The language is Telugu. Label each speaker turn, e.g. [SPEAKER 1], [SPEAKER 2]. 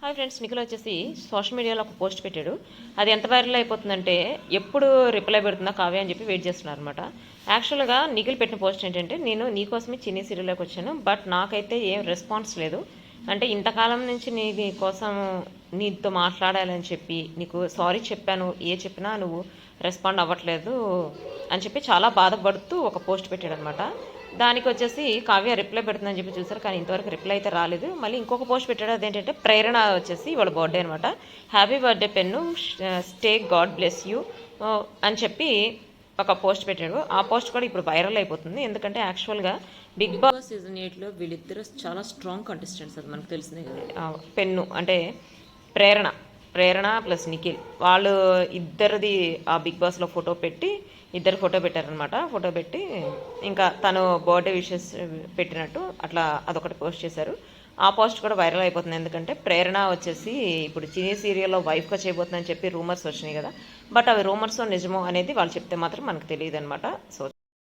[SPEAKER 1] హాయ్ ఫ్రెండ్స్ నిఖిల్ వచ్చేసి సోషల్ మీడియాలో ఒక పోస్ట్ పెట్టాడు. అది ఎంత వైరల్ అయిపోతుందంటే ఎప్పుడు రిప్లై పెడుతుందా కావ్య అని చెప్పి వెయిట్ చేస్తున్నారు అనమాట యాక్చువల్గా నిఖిల్ పెట్టిన పోస్ట్ ఏంటంటే నేను నీకోసమే చిన్ని సీరియల్లోకి వచ్చాను బట్ నాకైతే ఏం రెస్పాన్స్ లేదు. అంటే ఇంతకాలం నుంచి నీ నీ కోసం నీతో మాట్లాడాలని చెప్పి నీకు సారీ చెప్పాను ఏ చెప్పినా నువ్వు రెస్పాండ్ అవ్వట్లేదు. అని చెప్పి చాలా బాధపడుతూ ఒక పోస్ట్ పెట్టాడు అనమాట దానికి వచ్చేసి కావ్య రిప్లై పెడుతుందని చెప్పి చూసారు కానీ ఇంతవరకు రిప్లై అయితే రాలేదు. మళ్ళీ ఇంకొక పోస్ట్ పెట్టాడు అదేంటంటే ప్రేరణ వచ్చేసి వాళ్ళ బర్త్డే అనమాట. హ్యాపీ బర్త్డే పెన్ను స్టే గాడ్ బ్లెస్ యూ అని చెప్పి ఒక పోస్ట్ పెట్టాడు. ఆ పోస్ట్ కూడా ఇప్పుడు వైరల్ అయిపోతుంది. ఎందుకంటే యాక్చువల్గా బిగ్ బాస్ సీజన్ ఎయిట్లో వీళ్ళిద్దరు చాలా స్ట్రాంగ్ కంటెస్టెంట్స్ అది మనకు తెలిసిందే కదా. పెన్ను అంటే ప్రేరణ. ప్రేరణ ప్లస్ నిఖిల్. వాళ్ళు ఇద్దరిది ఆ బిగ్ బాస్లో ఫోటో పెట్టి ఇద్దరు ఫోటో పెట్టారనమాట ఫోటో పెట్టి ఇంకా తను బర్త్డే విషెస్ పెట్టినట్టు అట్లా అదొకటి పోస్ట్ చేశారు. ఆ పోస్ట్ కూడా వైరల్ అయిపోతుంది. ఎందుకంటే ప్రేరణ వచ్చేసి ఇప్పుడు చినీ సీరియల్లో వైఫ్గా చేయబోతుందని చెప్పి రూమర్స్ వచ్చినాయి కదా. బట్ అవి రూమర్స్ నిజమో అనేది వాళ్ళు చెప్తే మాత్రం మనకు తెలియదు అనమాట సో